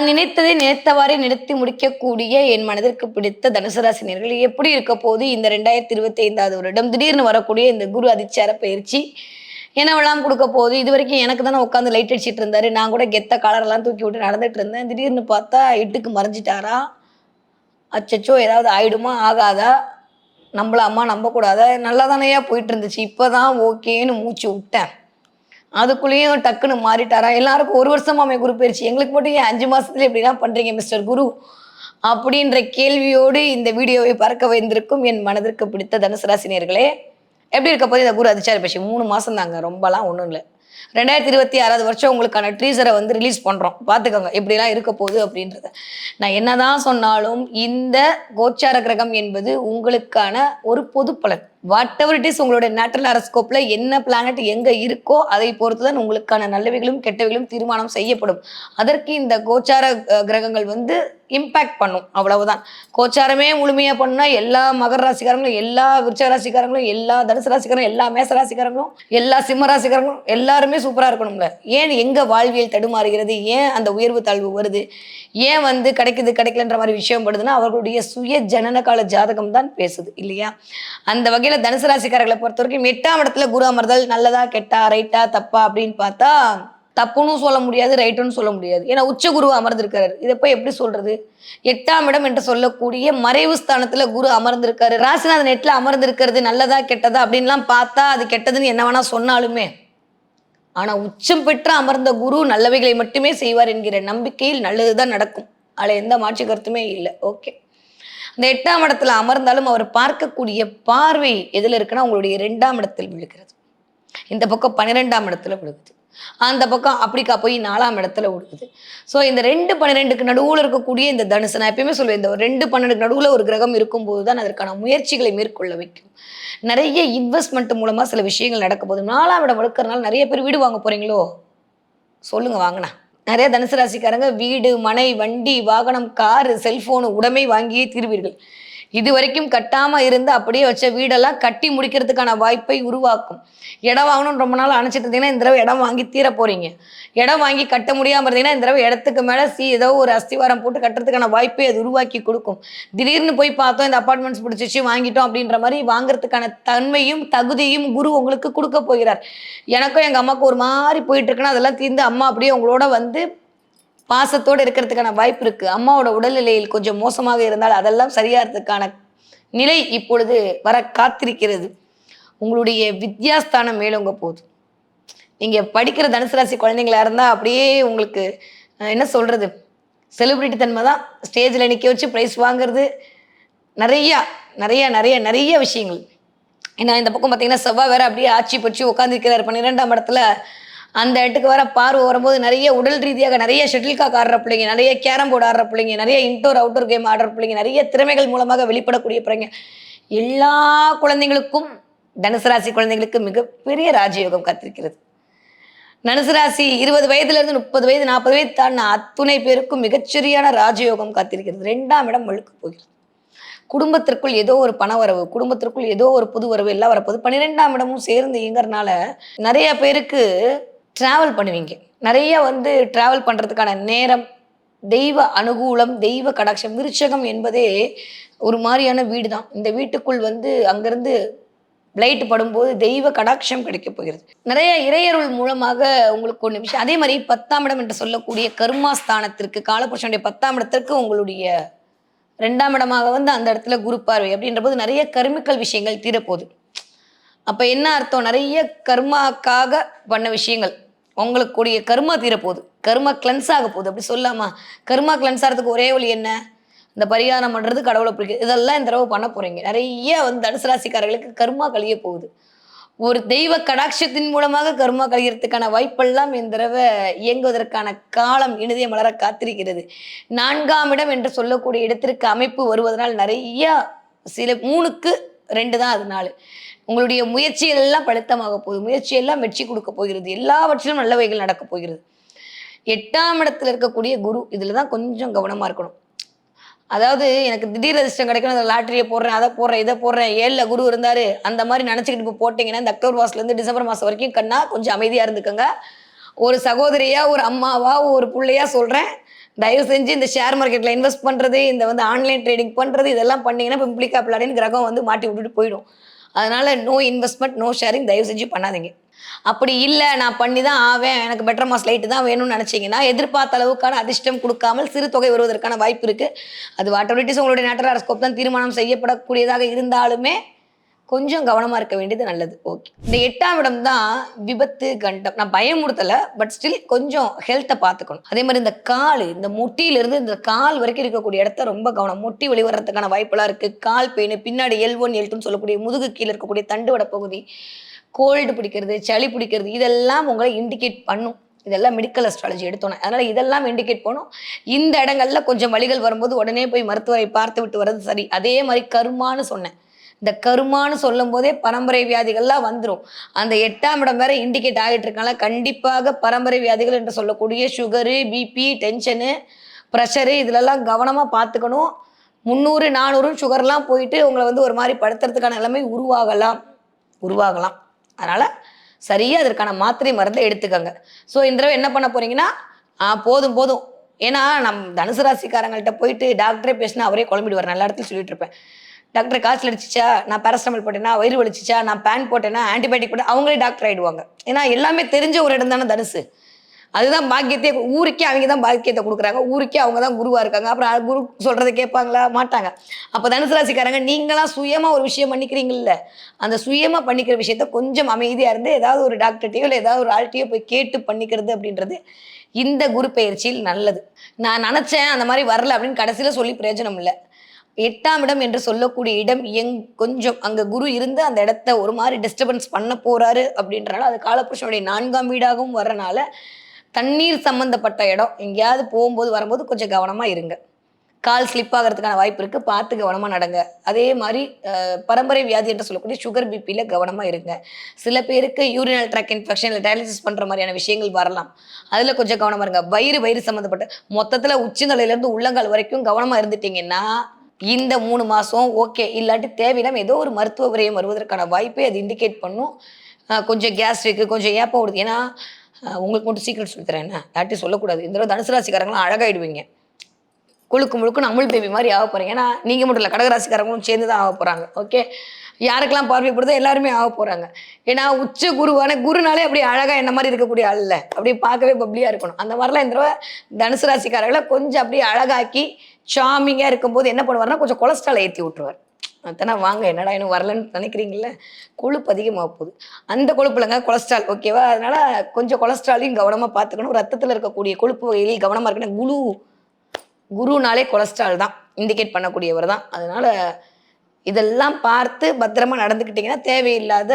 நான் நினைத்ததை நினைத்தவாறே நிறுத்தி முடிக்கக்கூடிய என் மனதிற்கு பிடித்த தனுசராசினியர்கள் எப்படி இருக்க போது இந்த ரெண்டாயிரத்தி இருபத்தி ஐந்தாவது வருடம். திடீர்னு வரக்கூடிய இந்த குரு அதிச்சார பயிற்சி என்னவெல்லாம் கொடுக்க போகுது? இது வரைக்கும் எனக்கு தானே உட்காந்து லைட் அடிச்சிட்டு இருந்தாரு. நான் கூட கெத்த கலரெல்லாம் தூக்கி விட்டு நடந்துட்டு இருந்தேன். திடீர்னு பார்த்தா எட்டுக்கு மறைஞ்சிட்டாரா? அச்சச்சோ ஏதாவது ஆயிடுமா? ஆகாதா? நம்பலாமா நம்பக்கூடாதா? நல்லா தானேயா போயிட்டு இருந்துச்சு. இப்போதான் ஓகேன்னு மூச்சு விட்டேன். அதுக்குள்ளேயும் டக்குன்னு மாறிட்டாரா? எல்லாருக்கும் ஒரு வருஷமா அவன் குரு பயிற்சி. எங்களுக்கு மட்டும் ஏன் அஞ்சு மாசத்துல இப்படிலாம் பண்றீங்க மிஸ்டர் குரு? அப்படின்ற கேள்வியோடு இந்த வீடியோவை பறக்க வைந்திருக்கும் என் மனதிற்கு பிடித்த தனுசு ராசினியர்களே எப்படி இருக்க போது இந்த குரு அதிச்சாரி பட்சி மூணு மாசம் தாங்க ரொம்பலாம் ஒன்றும் இல்லை. ரெண்டாயிரத்தி இருபத்தி ஆறாவது வருஷம் உங்களுக்கான ட்ரீசரை வந்து ரிலீஸ் பண்ணுறோம் பார்த்துக்கோங்க எப்படிலாம் இருக்க போகுது அப்படின்றத. நான் என்னதான் சொன்னாலும் இந்த கோச்சார கிரகம் என்பது உங்களுக்கான ஒரு பொது பலன் வாட் எவர் இட் இஸ் உங்களுடைய நேட்டரல் அரஸ்கோப்பில் என்ன பிளானட் எங்கே இருக்கோ அதை பொறுத்து தான் உங்களுக்கான நல்லவைகளும் கெட்டவைகளும் தீர்மானம் செய்யப்படும். அதற்கு இந்த கோச்சார கிரகங்கள் வந்து இம்பேக்ட் பண்ணும். அவ்வளவுதான். கோச்சாரமே முழுமையாக பண்ணால் எல்லா மகர ராசிக்காரங்களும் எல்லா விருச்ச ராசிக்காரங்களும் எல்லா தனுசு ராசிக்காரங்களும் எல்லா மேச ராசிக்காரங்களும் எல்லா சிம்ம ராசிக்காரங்களும் எல்லாருமே சூப்பராக இருக்கணும்ல. ஏன் எங்கே வாழ்வியல் தடுமாறுகிறது? ஏன் அந்த உயர்வு தாழ்வு வருது? ஏன் வந்து கிடைக்குது கிடைக்கலன்ற மாதிரி விஷயம் படுதுன்னா அவர்களுடைய சுய ஜனன கால ஜாதகம் தான் பேசுது இல்லையா? அந்த வகையில் தனுசு ராசிக்காரர்களை பொறுத்த வரைக்கும் எட்டாம் இடத்துல குரு அமர்தல் நல்லதா கெட்டா ரைட்டா தப்பா அப்படின்னு பார்த்தா தப்புன்னு சொல்ல முடியாது ரைட்டுன்னு சொல்ல முடியாது. ஏன்னா உச்ச குரு அமர்ந்திருக்காரு இதை போய் எப்படி சொல்றது? எட்டாம் இடம் என்று சொல்லக்கூடிய மறைவு ஸ்தானத்துல குரு அமர்ந்திருக்காரு. ராசிநாதன் எட்டுல அமர்ந்திருக்கிறது நல்லதா கெட்டதா அப்படின்லாம் பார்த்தா அது கெட்டதுன்னு என்ன வேணா சொன்னாலுமே ஆனா உச்சம் பெற்று அமர்ந்த குரு நல்லவைகளை மட்டுமே செய்வார் என்கிற நம்பிக்கையில் நல்லதுதான் நடக்கும். அதில் எந்த மாற்று கருத்துமே இல்லை. ஓகே. அந்த எட்டாம் இடத்துல அமர்ந்தாலும் அவர் பார்க்கக்கூடிய பார்வை எதில் இருக்குன்னா உங்களுடைய ரெண்டாம் இடத்தில் விழுகிறது. இந்த பக்கம் பன்னிரெண்டாம் இடத்துல விழுகுது. அந்த பக்கம் அப்படிக்கா போய் நாலாம் இடத்துல விழுகுது. ஸோ இந்த ரெண்டு பன்னிரெண்டுக்கு நடுவில் இருக்கக்கூடிய இந்த தனுசு நான் எப்பயுமே சொல்லுவேன் இந்த ஒரு ரெண்டு பன்னெண்டுக்கு நடுவில் ஒரு கிரகம் இருக்கும்போது தான் அதற்கான முயற்சிகளை மேற்கொள்ள வைக்கும். நிறைய இன்வெஸ்ட்மெண்ட் மூலமாக சில விஷயங்கள் நடக்க போகுது. நாலாம் இடம் வழுக்கிறதுனால நிறைய பேர் வீடு வாங்க போகிறீங்களோ சொல்லுங்க வாங்கினா நிறைய தனுசு ராசிக்காரங்க வீடு மனை வண்டி வாகனம் காரு செல்போனு உடைமை வாங்கியே தீர்வீர்கள். இது வரைக்கும் கட்டாம இருந்து அப்படியே வச்ச வீடெல்லாம் கட்டி முடிக்கிறதுக்கான வாய்ப்பை உருவாக்கும். இடம் வாங்கணும்னு ரொம்ப நாள் அணைச்சிட்டு இருந்தீங்கன்னா இந்த தடவை இடம் வாங்கி தீர போறீங்க. இடம் வாங்கி கட்ட முடியாம இருந்தீங்கன்னா இந்த தடவை இடத்துக்கு மேல சி ஏதோ ஒரு அஸ்திவாரம் போட்டு கட்டுறதுக்கான வாய்ப்பை அது உருவாக்கி கொடுக்கும். திடீர்னு போய் பார்த்தோம் இந்த அப்பார்ட்மெண்ட்ஸ் பிடிச்சிச்சு வாங்கிட்டோம் அப்படின்ற மாதிரி வாங்குறதுக்கான தன்மையும் தகுதியும் குரு உங்களுக்கு கொடுக்க போகிறார். எனக்கும் எங்க அம்மாவுக்கு ஒரு மாதிரி போயிட்டு இருக்குன்னா அதெல்லாம் தீர்ந்து அம்மா அப்படியே உங்களோட வந்து பாசத்தோடு இருக்கிறதுக்கான வாய்ப்பு இருக்கு. அம்மாவோட உடல்நிலையில் கொஞ்சம் மோசமாக இருந்தால் அதெல்லாம் சரியாகிறதுக்கான நிலை இப்பொழுது வர காத்திருக்கிறது. உங்களுடைய வித்யாஸ்தானம் மேலோங்க போகுது. நீங்கள் படிக்கிற தனுசு ராசி குழந்தைங்களா இருந்தால் அப்படியே உங்களுக்கு என்ன சொல்கிறது செலிப்ரிட்டி தன்மை தான். ஸ்டேஜில் நிற்க வச்சு ப்ரைஸ் வாங்குறது. நிறையா நிறையா நிறைய நிறைய விஷயங்கள். ஏன்னா இந்த பக்கம் பார்த்தீங்கன்னா செவ்வாய் வேற அப்படியே ஆட்சி பற்றி உட்காந்துருக்கிறார் பன்னிரெண்டாம் இடத்துல அந்த இடத்துக்கு வர பார்வை வரும்போது நிறைய உடல் ரீதியாக நிறைய ஷட்டில்காக் ஆடுற பிள்ளைங்க நிறைய கேரம் போர்டு ஆடுற பிள்ளைங்க நிறைய இன்டோர் அவுட்டோர் கேம் ஆடுற பிள்ளைங்க நிறைய திறமைகள் மூலமாக வெளிப்படக்கூடிய பிள்ளைங்க. எல்லா குழந்தைங்களுக்கும் தனுசு ராசி குழந்தைங்களுக்கு மிகப்பெரிய ராஜயோகம் காத்திருக்கிறது. தனுசு ராசி இருபது வயதுலேருந்து முப்பது வயது நாற்பது வயது தாண்டின அத்துணை பேருக்கும் மிகச்சரியான ராஜயோகம் காத்திருக்கிறது. ரெண்டாம் இடம் வழுக்கு போகிறது. குடும்பத்திற்குள் ஏதோ ஒரு பண வரவு குடும்பத்திற்குள் ஏதோ ஒரு புது வரவு எல்லாம் வரப்போகுது. பன்னிரெண்டாம் இடமும் சேர்ந்து இயங்குறதுனால நிறைய பேருக்கு ட்ராவல் பண்ணுவீங்க. நிறைய வந்து ட்ராவல் பண்ணுறதுக்கான நேரம் தெய்வ அனுகூலம் தெய்வ கடாட்சம் விருச்சகம் என்பதே ஒரு மாதிரியான வீடு தான் இந்த வீட்டுக்குள் வந்து அங்கேருந்து லைட் படும்போது தெய்வ கடாட்சம் கிடைக்க போகிறது. நிறைய இறையருள் மூலமாக உங்களுக்கு ஒன்று விஷயம் அதே மாதிரி பத்தாம் இடம் என்று சொல்லக்கூடிய கர்மாஸ்தானத்திற்கு காலபுருஷனுடைய பத்தாம் இடத்திற்கு உங்களுடைய ரெண்டாம் இடமாக வந்து அந்த இடத்துல குரு பார்வை அப்படின்ற போது நிறைய கருமிக்கல் விஷயங்கள் தீரப்போகுது. அப்போ என்ன அர்த்தம்? நிறைய கர்மாக்காக பண்ண விஷயங்கள். உங்களுக்கு கூடிய கர்மா தீரப்போகுது. கர்மா கிளென்ஸ் ஆக போகுது. அப்படி சொல்லாமா? கர்மா கிளென்ஸ் ஆகிறதுக்கு ஒரே வழி என்ன? இந்த பரிகாரம் பண்ணுறது கடவுளை பிடிக்குது இதெல்லாம் இந்த தடவை பண்ண போகிறீங்க நிறைய வந்து தனுசு ராசிக்காரர்களுக்கு கர்மா கழிய போகுது. ஒரு தெய்வ கடாட்சத்தின் மூலமாக கர்மா கழிகிறதுக்கான வாய்ப்பெல்லாம் இந்த தடவை இயங்குவதற்கான காலம் இனிதே மலர காத்திருக்கிறது. நான்காம் இடம் என்று சொல்லக்கூடிய இடத்திற்கு அமைப்பு வருவதனால் நிறைய சில மூணுக்கு ரெண்டு தான் அது நாலு. உங்களுடைய முயற்சிகள் எல்லாம் பழுத்தமாக போகுது. முயற்சி எல்லாம் வெற்றி கொடுக்க போகிறது. எல்லாவற்றிலும் நல்ல வகைகள் நடக்க போகிறது. எட்டாம் இடத்துல இருக்கக்கூடிய குரு இதில் தான் கொஞ்சம் கவனமாக இருக்கணும். அதாவது எனக்கு திடீர் அதிர்ஷ்டம் கிடைக்கணும் அந்த லாட்டரியை போடுறேன் அதை போடுறேன் இதை போடுறேன் ஏழில் குரு இருந்தார் அந்த மாதிரி நினச்சிக்கிட்டு இப்போ போட்டிங்கன்னா இந்த அக்டோபர் மாதத்துலேருந்து டிசம்பர் மாதம் வரைக்கும் கண்ணா கொஞ்சம் அமைதியாக இருந்துக்கோங்க. ஒரு சகோதரியா ஒரு அம்மாவா ஒரு பிள்ளையா சொல்கிறேன் தயவு செஞ்சு இந்த ஷேர் மார்க்கெட்டில் இன்வெஸ்ட் பண்ணுறது இந்த வந்து ஆன்லைன் ட்ரேடிங் பண்ணுறது இதெல்லாம் பண்ணீங்கன்னா பிம்பிளிக்கா பிளாடின்னு கிரகம் வந்து மாட்டி விட்டுட்டு போயிடும். அதனால் நோ இன்வெஸ்ட்மெண்ட் நோ ஷேரிங் தயவு செஞ்சு பண்ணாதீங்க. அப்படி இல்லை நான் பண்ணி தான் ஆவேன் எனக்கு பெட்டர் மாஸ் லைட்டு தான் வேணும்னு நினச்சிங்கன்னா எதிர்பார்த்த அளவுக்கான அதிர்ஷ்டம் கொடுக்காமல் சிறு தொகை வருவதற்கான வாய்ப்பு இருக்குது அது வாட்டபிலிட்டிஸ் உங்களுடைய நேட்டர் அரஸ்கோப் தான் தீர்மானம் செய்யப்படக்கூடியதாக இருந்தாலுமே கொஞ்சம் கவனமாக இருக்க வேண்டியது நல்லது. ஓகே இந்த எட்டாம் இடம் தான் விபத்து கண்டம். நான் பயமுறுத்தலை பட் ஸ்டில் கொஞ்சம் ஹெல்த்தை பார்த்துக்கணும். அதே மாதிரி இந்த கால் இந்த முட்டியிலிருந்து இந்த கால் வரைக்கும் இருக்கக்கூடிய இடத்த ரொம்ப கவனம். முட்டி வெளிவரத்துக்கான வாய்ப்பெல்லாம் இருக்குது கால் பெயின் பின்னாடி எல் ஒன் எல் டூன்னு சொல்லக்கூடிய முதுகு கீழே இருக்கக்கூடிய தண்டுவட பகுதி கோல்டு பிடிக்கிறது சளி பிடிக்கிறது இதெல்லாம் உங்களை இண்டிகேட் பண்ணும். இதெல்லாம் மெடிக்கல் அஸ்ட்ராலஜி எடுத்தோன்னே. அதனால் இதெல்லாம் இண்டிகேட் பண்ணும். இந்த இடங்கள்ல கொஞ்சம் வழிகள் வரும்போது உடனே போய் மருத்துவரை பார்த்து விட்டு வர்றது சரி. அதே மாதிரி கருமான்னு சொன்னேன். இந்த கருமான்னு சொல்லும் போதே பரம்பரை வியாதிகள்லாம் வந்துடும் அந்த எட்டாம் இடம் வேற இண்டிகேட் ஆகிட்டு இருக்கனால கண்டிப்பாக பரம்பரை வியாதிகள் என்று சொல்லக்கூடிய சுகரு பிபி டென்ஷனு ப்ரெஷரு இதிலெல்லாம் கவனமாக பார்த்துக்கணும். முந்நூறு நானூறு சுகர்லாம் போயிட்டு உங்களை வந்து ஒரு மாதிரி படுத்துறதுக்கான நிலைமை உருவாகலாம். உருவாகலாம். அதனால் சரியாக அதற்கான மாத்திரை மருந்தை எடுத்துக்கோங்க. ஸோ இந்த தடவை என்ன பண்ண போறீங்கன்னா போதும் போதும். ஏன்னா நம் தனுசு ராசிக்காரங்கள்ட்ட போயிட்டு டாக்டரே பேசினா அவரே குழம்பிடுவார். நல்ல இடத்துல சொல்லிட்டு இருப்பேன். டாக்டர் காய்ச்சல் அடிச்சிச்சா நான் பேரஸ்டமல் போட்டேன்னா வயிறு வலிச்சிச்சா நான் பேன் போட்டேன்னா ஆன்டிபயோட்டிக் போட்டேன் அவங்களே டாக்டர் ஆகிடுவாங்க ஏன்னா எல்லாமே தெரிஞ்ச ஒரு இடம் தானே தனுசு. அதுதான் பாக்கியத்தை ஊருக்கே அவங்க தான் பாக்கியத்தை கொடுக்குறாங்க. ஊருக்கே அவங்க தான் குருவாக இருக்காங்க. அப்புறம் குரு சொல்கிறத கேட்பாங்களா? மாட்டாங்க. அப்போ தனுசு ராசிக்காரங்க நீங்களாம் சுயமாக ஒரு விஷயம் பண்ணிக்கிறீங்கல்ல. அந்த சுயமாக பண்ணிக்கிற விஷயத்த கொஞ்சம் அமைதியாக இருந்து ஏதாவது ஒரு டாக்டர்கிட்டயோ இல்லை ஏதாவது ஒரு ஆள்கிட்டயோ போய் கேட்டு பண்ணிக்கிறது அப்படின்றது இந்த குரு பயிற்சியில் நல்லது. நான் நினச்சேன் அந்த மாதிரி வரல அப்படின்னு கடைசியில் சொல்லி பிரயோஜனம் இல்லை. எட்டாம் இடம் என்று சொல்லக்கூடிய இடம் எங் கொஞ்சம் அங்க குரு இருந்து அந்த இடத்த ஒரு மாதிரி டிஸ்டர்பன்ஸ் பண்ண போறாரு அப்படின்றனால அது காலபுருஷனுடைய நான்காம் வீடாகவும் வர்றனால தண்ணீர் சம்பந்தப்பட்ட இடம். எங்கேயாவது போகும்போது வரும்போது கொஞ்சம் கவனமா இருங்க. கால் ஸ்லிப் ஆகிறதுக்கான வாய்ப்பு இருக்குது பார்த்து கவனமாக நடங்க. அதே மாதிரி பரம்பரை வியாதி என்று சொல்லக்கூடிய சுகர் பிபியில் கவனமாக இருங்க. சில பேருக்கு யூரினல் ட்ராக் இன்ஃபெக்ஷன் இல்லை டயாலிசிஸ் பண்ணுற மாதிரியான விஷயங்கள் வரலாம். அதில் கொஞ்சம் கவனமாக இருங்க. வயிறு வயிறு சம்மந்தப்பட்ட மொத்தத்தில் உச்சந்தலையிலேருந்து உள்ளங்கால் வரைக்கும் கவனமாக இருந்துட்டீங்கன்னா இந்த மூணு மாதம் ஓகே இல்லாட்டி தேவையில்லாமல் ஏதோ ஒரு மருத்துவ விரயம் வருவதற்கான வாய்ப்பை அது இண்டிகேட் பண்ணும். கொஞ்சம் கொஞ்சம் கேஸ்ட்ரிக்கு கொஞ்சம் ஏப்பம் விடுது ஏன்னா உங்களுக்கு மட்டும் சீக்கிரம் சொல்லித்தரேன் என்ன? யார்ட்டையும் சொல்லக்கூடாது. இந்த தடவை தனுசு ராசிக்காரங்களாம் அழகாயிடுவீங்க. குழுக்கு முழுக்கு அமுல் பேபி மாதிரி ஆக போறீங்க. ஏன்னா நீங்கள் மட்டும் இல்லை கடகராசிக்காரங்களும் சேர்ந்து தான் ஆக போகிறாங்க ஓகே யாருக்கெல்லாம் பார்வைப்படுதோ எல்லாருமே ஆக போகிறாங்க ஏன்னா உச்ச குருவான குருனாலே அப்படியே அழகாக என்ன மாதிரி இருக்கக்கூடிய ஆள் இல்லை அப்படி பார்க்கவே பப்ளியாக இருக்கணும். அந்த மாதிரிலாம் இந்த தடவை தனுசு ராசிக்காரர்களை கொஞ்சம் அப்படியே அழகாக்கி சாமிங்காக இருக்கும்போது என்ன பண்ணுவார்னா கொஞ்சம் கொலஸ்ட்ரால் ஏற்றி விட்ருவார் அத்தனை வாங்க என்னடா இன்னும் வரலன்னு நினைக்கிறீங்கல்ல? கொழுப்பு அதிகமாக போகுது. அந்த கொழுப்புலங்க கொலஸ்ட்ரால் ஓகேவா அதனால கொஞ்சம் கொலஸ்ட்ராலையும் கவனமாக பார்த்துக்கணும். ரத்தத்தில் இருக்கக்கூடிய கொழுப்பு வகையில் கவனமாக இருக்கணும். குரு குருனாலே கொலஸ்ட்ரால் தான். இண்டிகேட் பண்ணக்கூடியவர் தான். அதனால இதெல்லாம் பார்த்து பத்திரமா நடந்துக்கிட்டிங்கன்னா தேவையில்லாத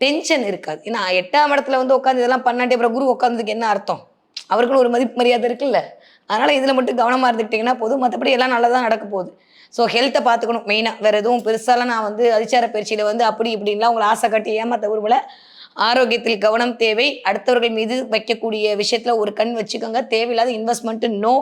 டென்ஷன் இருக்காது. ஏன்னா எட்டாம் இடத்துல வந்து உட்காந்து இதெல்லாம் பண்ணாட்டி அப்புறம் குரு உட்காந்ததுக்கு என்ன அர்த்தம்? அவருக்குன்னு ஒரு மதிப்பு மரியாதை இருக்குல்ல? அதனால இதில் மட்டும் கவனமாக இருந்துக்கிட்டிங்கன்னா போதும். மற்றபடி எல்லாம் நல்லா தான் நடக்க போகுது. ஸோ ஹெல்த்தை பார்த்துக்கணும் மெயினாக வேறு எதுவும் பெருசாலாம் நான் வந்து அதிச்சார பயிற்சியில் வந்து அப்படி இப்படின்லாம் உங்களை ஆசை கட்டி ஏமாத்த விரும்பல. ஆரோக்கியத்தில் கவனம் தேவை. அடுத்தவர்கள் மீது வைக்கக்கூடிய விஷயத்தில் ஒரு கண் வச்சுக்கோங்க. தேவையில்லாத இன்வெஸ்ட்மெண்ட்டு நோ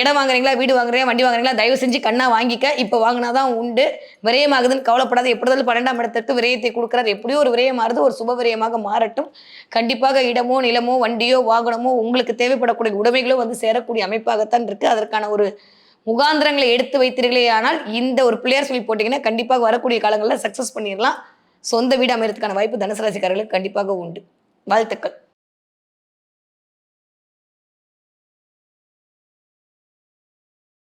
இடம் வாங்குறீங்களா வீடு வாங்குறீங்களா வண்டி வாங்குறீங்களா தயவு செஞ்சு கண்ணா வாங்கிக்க. இப்போ வாங்கினாதான் உண்டு. விரயமாகுதுன்னு கவலைப்படாத. எப்படிதான் பன்னெண்டாம் இடத்திற்கு விரயத்தை கொடுக்குறாரு. எப்படியோ ஒரு விரயம் மாறுது ஒரு சுப விரயமாக மாறட்டும். கண்டிப்பாக இடமோ நிலமோ வண்டியோ வாகனமோ உங்களுக்கு தேவைப்படக்கூடிய உடைமைகளோ வந்து சேரக்கூடிய அமைப்பாகத்தான் இருக்கு. அதற்கான ஒரு முகாந்திரங்களை எடுத்து வைத்தீர்களே ஆனால் இந்த ஒரு பிளேயர் சொல்லி போட்டிங்கன்னா கண்டிப்பாக வரக்கூடிய காலங்களில் சக்ஸஸ் பண்ணிடலாம். சொந்த வீடு அமைறதுக்கான வாய்ப்பு தனுசு ராசிக்காரர்களுக்கு கண்டிப்பாக உண்டு. வாழ்த்துக்கள்.